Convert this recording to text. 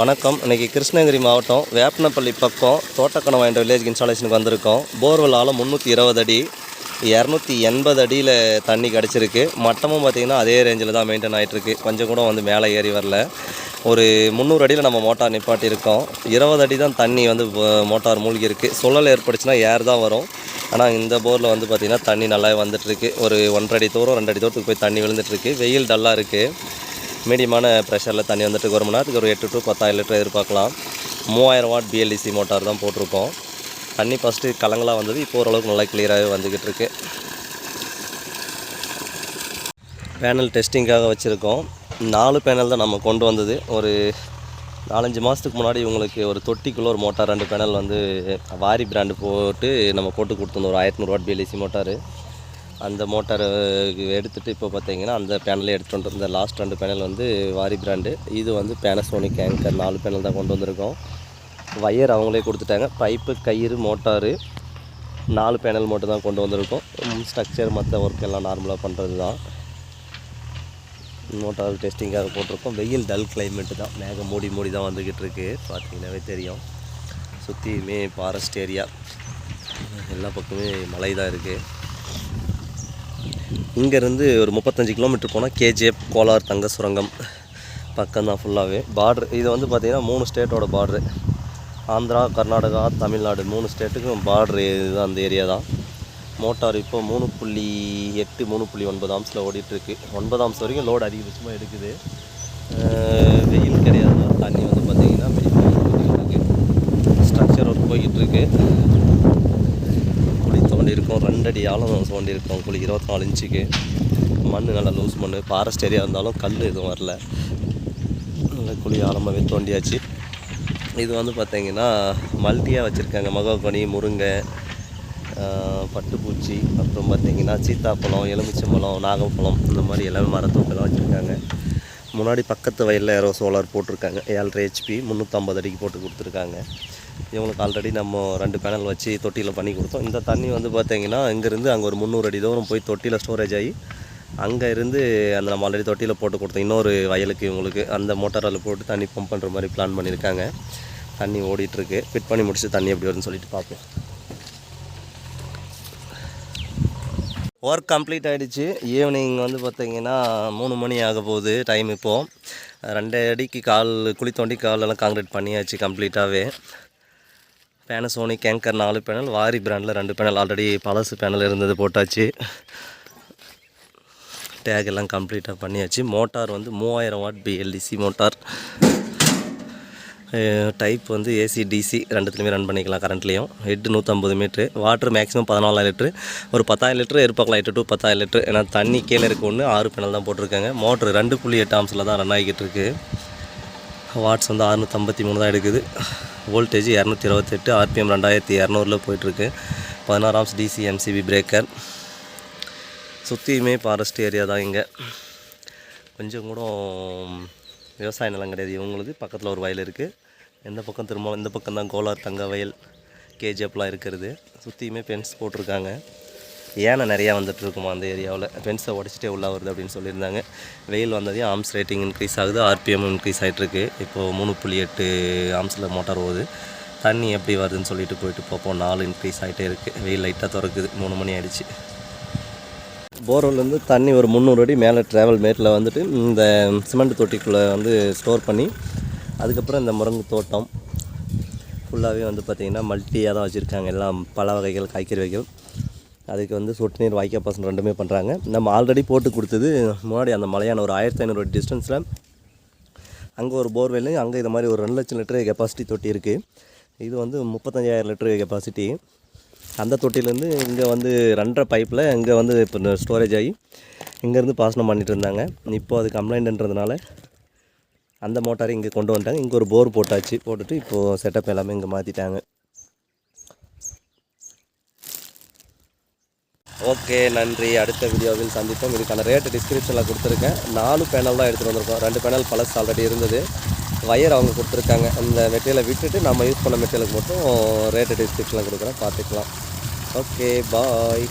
வணக்கம். இன்றைக்கி கிருஷ்ணகிரி மாவட்டம் வேப்பனப்பள்ளி பக்கம் தோட்டக்கணம் என்ற வில்லேஜ் இன்ஸ்டாலேஷனுக்கு வந்திருக்கோம். போர்வெல்லால் முந்நூற்றி இருபது அடி இரநூத்தி எண்பது அடியில் தண்ணி கிடச்சிருக்கு. மட்டமும் பார்த்திங்கன்னா அதே ரேஞ்சில் தான் மெயின்டைன் ஆகிட்டுருக்கு கொஞ்சம் கூட வந்து மேலே ஏறி வரல. ஒரு முந்நூறு அடியில் நம்ம மோட்டார் நிப்பாட்டியிருக்கோம். இருபது அடி தான் தண்ணி வந்து மோட்டார் மூழ்கி இருக்குது சுழல் ஏற்பட்டுச்சுன்னா ஏர் தான் வரும். ஆனால் இந்த போரில் வந்து பார்த்திங்கன்னா தண்ணி நல்லா வந்துட்டுருக்கு. ஒரு ஒன்றரை அடி தூரம் ரெண்டு அடி தூரத்துக்கு போய் தண்ணி விழுந்துட்டுருக்கு. வெயில் டல்லாக இருக்குது மீடியமான ப்ரெஷரில் தண்ணி வந்துட்டு ஒரு மணி நேரத்துக்கு ஒரு எட்டு டு பத்தாயிரம் லிட்டர் எதிர்பார்க்கலாம். மூவாயிரம் வாட் பிஎல்டிசி மோட்டார் தான் போட்டிருக்கோம். தண்ணி ஃபஸ்ட்டு கலங்களாக வந்தது. இப்போ ஓரளவுக்கு நல்லா கிளியராகவே வந்துக்கிட்டு இருக்கு. பேனல் டெஸ்டிங்காக வச்சுருக்கோம். நாலு பேனல் தான் நம்ம கொண்டு வந்தது. ஒரு நாலஞ்சு மாதத்துக்கு முன்னாடி இவங்களுக்கு ஒரு தொட்டிக்குள்ளே ஒரு மோட்டார் ரெண்டு பேனல் வந்து வாரி பிராண்டு போட்டு நம்ம போட்டு கொடுத்துருந்தோம். ஒரு ஆயிரத்தி நூறுவாட் பிஎல்டிசி மோட்டார் அந்த மோட்டார் எடுத்துகிட்டு இப்போ பார்த்தீங்கன்னா அந்த பேனலே எடுத்துகிட்டு வந்து இந்த லாஸ்ட் ரெண்டு பேனல் வந்து வாரி பிராண்டு இது வந்து பேனசோனிக் ஆங்கர் நாலு பேனல் தான் கொண்டு வந்திருக்கோம். வயர் அவங்களே கொடுத்துட்டாங்க. பைப்பு கயிறு மோட்டாரு நாலு பேனல் மட்டும் தான் கொண்டு வந்திருக்கோம். ஸ்ட்ரக்சர் மற்ற ஒர்க் எல்லாம் நார்மலாக பண்ணுறது தான். மோட்டார் டெஸ்டிங்காக போட்டிருக்கோம். வெயில் டல் கிளைமேட்டு தான். மேகம் மூடி மூடி தான் வந்துக்கிட்டு இருக்கு. பார்த்தீங்கன்னாவே தெரியும். சுற்றியுமே ஃபாரஸ்ட் ஏரியா எல்லா பக்கமே மலை தான் இருக்குது இங்கேருந்து ஒரு முப்பத்தஞ்சு கிலோமீட்டர் போனால் கேஜிஎஃப் கோலார் தங்க சுரங்கம் பக்கம் தான் ஃபுல்லாகவே பார்ட்ரு இது வந்து பார்த்திங்கன்னா மூணு ஸ்டேட்டோட பார்ட்ரு ஆந்திரா கர்நாடகா தமிழ்நாடு மூணு ஸ்டேட்டுக்கும் பார்ட்ரு இதுதான் அந்த ஏரியா தான். மோட்டார் இப்போ மூணு புள்ளி எட்டு மூணு புள்ளி ஒன்பது ஆம்ஸில் ஓடிட்டுருக்கு. ஒன்பது ஆம்ஸ் வரைக்கும் லோடு அதிகபட்சமாக எடுக்குது. வெயில் கிடையாது. தண்ணி வந்து பார்த்திங்கன்னா ஸ்ட்ரக்சர் ஒர்க் போய்கிட்டுருக்கு இருக்கு குழி தோண்டி இருக்கோம் ரெண்டடி ஆழம் தோண்டி இருக்கோம். குழி இருபத்தி நாலு இன்ச்சுக்கு. மண் நல்லா லூஸ் மண் ஃபாரஸ்ட் ஏரியா இருந்தாலும் கல் எதுவும் வரல. நல்ல குழி ஆழமாகவே தோண்டியாச்சு இது வந்து பார்த்தீங்கன்னா மல்டியாக வச்சுருக்காங்க. மகோகனி முருங்கை பட்டுப்பூச்சி அப்புறம் பார்த்தீங்கன்னா சீத்தாப்பழம் எலுமிச்சம்பழம் நாகப்பழம் இந்த மாதிரி எல்லாமே மரத்தோட்டெல்லாம் வச்சுருக்காங்க. முன்னாடி பக்கத்து வயலில் யாரோ சோலார் போட்டிருக்காங்க. ஏழரை ஹெச்பி முந்நூற்றம்பது அடிக்கு போட்டு கொடுத்துருக்காங்க. இவங்களுக்கு ஆல்ரெடி நம்ம ரெண்டு பேனல் வச்சு தொட்டியில் பண்ணி கொடுத்தோம். இந்த தண்ணி வந்து பார்த்தீங்கன்னா இங்கேருந்து அங்கே ஒரு முந்நூறு அடி தூரம் போய் தொட்டியில் ஸ்டோரேஜ் ஆகி அங்கே இருந்து அந்த நம்ம ஆல்ரெடி தொட்டியில் போட்டு கொடுத்தோம். இன்னொரு வயலுக்கு இவங்களுக்கு அந்த மோட்டாரில் போட்டு தண்ணி பம்ப் பண்ணுற மாதிரி பிளான் பண்ணியிருக்காங்க. தண்ணி ஓடிட்டுருக்கு. ஃபிட் பண்ணி முடிச்சு தண்ணி எப்படி வருதுன்னு சொல்லிட்டு பார்ப்போம் ஒர்க் கம்ப்ளீட் ஆகிடுச்சு ஈவினிங் வந்து பார்த்திங்கன்னா மூணு மணி ஆக போகுது டைம் இப்போது ரெண்டு அடிக்கு கால் குழி தோண்டி காலெல்லாம் காங்க்ரீட் பண்ணியாச்சு கம்ப்ளீட்டாகவே பேனசோனிக் கேங்கர் நாலு பேனல் வாரி பிராண்டில் ரெண்டு பேனல். ஆல்ரெடி பழசு பேனல் இருந்தது போட்டாச்சு. டேக் எல்லாம் கம்ப்ளீட்டாக பண்ணியாச்சு. மோட்டார் வந்து மூவாயிரம் வாட் பிஎல்டிசி மோட்டார் டைப் வந்து ஏசி டிசி ரெண்டுத்துலையுமே ரன் பண்ணிக்கலாம் கரண்ட்லேயும் ஹெட் நூற்றம்பது மீட்ரு வாட்டர் மேக்ஸிமம் பதினாலாயிரம் லிட்ரு ஒரு பத்தாயிரம் லிட்டரு எதிர்பார்க்கலாம் எட்டு டு பத்தாயிரம் லிட்டரு ஏன்னா தண்ணி கீழே இருக்க ஒன்று ஆறு பேனல் தான் போட்டிருக்காங்க. மோட்ரு ரெண்டு புள்ளி எட்டு ஆம்ஸில் தான் ரன் ஆகிக்கிட்டு இருக்குது வாட்ஸ் வந்து அறுநூற்றம்பத்தி மூணு தான் எடுக்குது. வோல்டேஜ் இரநூத்தி இருபத்தெட்டு ஆர்பிஎம் ரெண்டாயிரத்தி இரநூறுல போயிட்டுருக்கு. பதினாறு ஆம்ஸ் டிசி எம்சிபி பிரேக்கர் சுற்றியுமே ஃபாரஸ்ட் ஏரியா தான் இங்கே. கொஞ்சம் கூட விவசாய நிலம் கிடையாது. இவங்களுக்கு பக்கத்தில் ஒரு வயல் இருக்குது எந்த பக்கம் திரும்ப இந்த பக்கம் தான் கோலார் தங்க வயல் கேஜிஎஃப்லாம் இருக்கிறது. சுற்றியுமே ஃபென்ஸ் போட்டிருக்காங்க. ஏனை நிறையா வந்துட்டு இருக்குமா அந்த ஏரியாவில்? ஃபென்ஸை உடச்சிட்டே உள்ளே வருது அப்படின்னு சொல்லியிருந்தாங்க. வெயில் வந்ததையும் ஆர்ம்ஸ் ரேட்டிங் இன்க்ரீஸ் ஆகுது ஆர்பிஎம் இன்க்ரீஸ் ஆகிட்டுருக்கு இப்போது மூணு புள்ளி எட்டு ஆர்ம்ஸில் மோட்டார் போகுது தண்ணி எப்படி வருதுன்னு சொல்லிட்டு போயிட்டு பார்ப்போம். நாலு இன்க்ரீஸ் ஆகிட்டே இருக்குது வெயில் லைட்டாக திறக்குது. மூணு மணி ஆகிடுச்சு போர்வெல்லேருந்து தண்ணி ஒரு முந்நூறு அடி மேலே ட்ராவல் மேட்டில் வந்துட்டு இந்த சிமெண்ட் தொட்டிக்குள்ளே வந்து ஸ்டோர் பண்ணி அதுக்கப்புறம் இந்த முருங்கை தோட்டம். ஃபுல்லாகவே வந்து பார்த்திங்கன்னா மல்டியாக தான் வச்சுருக்காங்க. எல்லாம் பல வகைகள் காய்கறி வகைகள். அதுக்கு வந்து சொட்டு நீர் வாய்க்கால் பாசனம் ரெண்டுமே பண்ணுறாங்க நம்ம ஆல்ரெடி போட்டு கொடுத்தது முன்னாடி அந்த மலையான ஒரு ஆயிரத்தி ஐநூறு டிஸ்டன்ஸில் அங்கே ஒரு போர்வெல் அங்கே இது மாதிரி ஒரு ரெண்டு லட்சம் லிட்டர் கெப்பாசிட்டி தொட்டி இருக்குது இது வந்து முப்பத்தஞ்சாயிரம் லிட்டர் கெப்பாசிட்டி அந்த தொட்டிலேருந்து இங்கே வந்து ரெண்டரை பைப்பில் இங்கே வந்து இப்போ ஸ்டோரேஜ் ஆகி இங்கேருந்து பாசனம் பண்ணிகிட்டு இருந்தாங்க. இப்போ அது கம்ப்ளைண்ட்ன்றதுனால அந்த மோட்டாரை இங்கே கொண்டு வந்துட்டாங்க. இங்கே ஒரு போர் போட்டாச்சு. போட்டுட்டு இப்போது செட்டப் எல்லாமே இங்கே மாற்றிட்டாங்க ஓகே நன்றி. அடுத்த வீடியோவில் சந்திப்போம். இதுக்கான ரேட்டு டிஸ்கிரிப்ஷனில் கொடுத்துருக்கேன். நாலு பேனல் தான் எடுத்துகிட்டு வந்திருக்கோம். ரெண்டு பேனல் பழசு ஆல்ரெடி இருந்தது. வயர் அவங்க கொடுத்துருக்காங்க. அந்த மெட்டீரியலை விட்டுட்டு நம்ம யூஸ் பண்ண மெட்டீரியலுக்கு மட்டும் ரேட்டு டிஸ்கிரிப்ஷனில் கொடுக்குறேன். பார்த்துக்கலாம். Okay bye